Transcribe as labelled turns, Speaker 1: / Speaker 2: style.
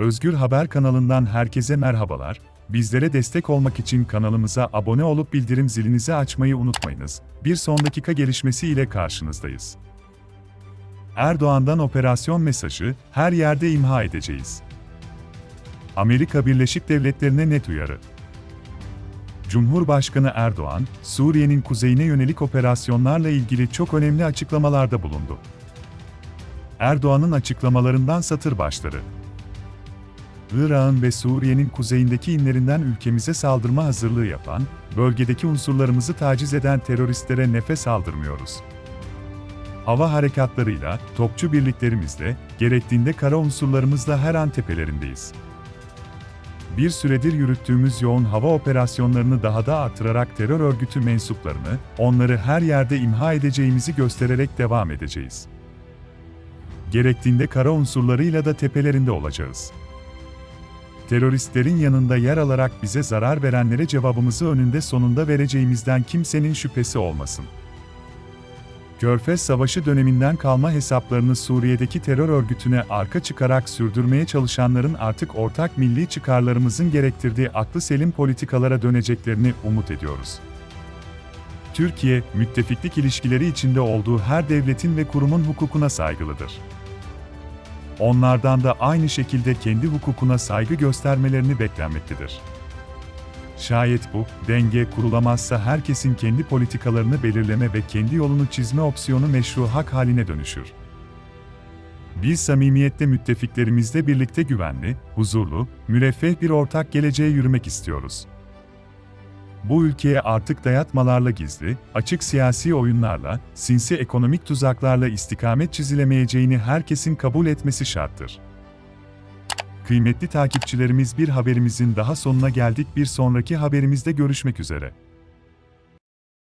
Speaker 1: Özgür Haber kanalından herkese merhabalar. Bizlere destek olmak için kanalımıza abone olup bildirim zilinizi açmayı unutmayınız. Bir son dakika gelişmesi ile karşınızdayız. Erdoğan'dan operasyon mesajı, her yerde imha edeceğiz. Amerika Birleşik Devletleri'ne net uyarı. Cumhurbaşkanı Erdoğan, Suriye'nin kuzeyine yönelik operasyonlarla ilgili çok önemli açıklamalarda bulundu. Erdoğan'ın açıklamalarından satır başları. Irak'ın ve Suriye'nin kuzeyindeki inlerinden ülkemize saldırma hazırlığı yapan, bölgedeki unsurlarımızı taciz eden teröristlere nefes aldırmıyoruz. Hava harekatlarıyla, topçu birliklerimizle, gerektiğinde kara unsurlarımızla her an tepelerindeyiz. Bir süredir yürüttüğümüz yoğun hava operasyonlarını daha da artırarak terör örgütü mensuplarını, onları her yerde imha edeceğimizi göstererek devam edeceğiz. Gerektiğinde kara unsurlarıyla da tepelerinde olacağız. Teröristlerin yanında yer alarak bize zarar verenlere cevabımızı önünde sonunda vereceğimizden kimsenin şüphesi olmasın. Körfez Savaşı döneminden kalma hesaplarını Suriye'deki terör örgütüne arka çıkarak sürdürmeye çalışanların artık ortak milli çıkarlarımızın gerektirdiği aklı selim politikalara döneceklerini umut ediyoruz. Türkiye, müttefiklik ilişkileri içinde olduğu her devletin ve kurumun hukukuna saygılıdır. Onlardan da aynı şekilde kendi hukukuna saygı göstermelerini beklenmektedir. Şayet bu denge kurulamazsa herkesin kendi politikalarını belirleme ve kendi yolunu çizme opsiyonu meşru hak haline dönüşür. Biz samimiyette müttefiklerimizle birlikte güvenli, huzurlu, müreffeh bir ortak geleceğe yürümek istiyoruz. Bu ülkeye artık dayatmalarla gizli, açık siyasi oyunlarla, sinsi ekonomik tuzaklarla istikamet çizilemeyeceğini herkesin kabul etmesi şarttır. Kıymetli takipçilerimiz bir haberimizin daha sonuna geldik. Bir sonraki haberimizde görüşmek üzere.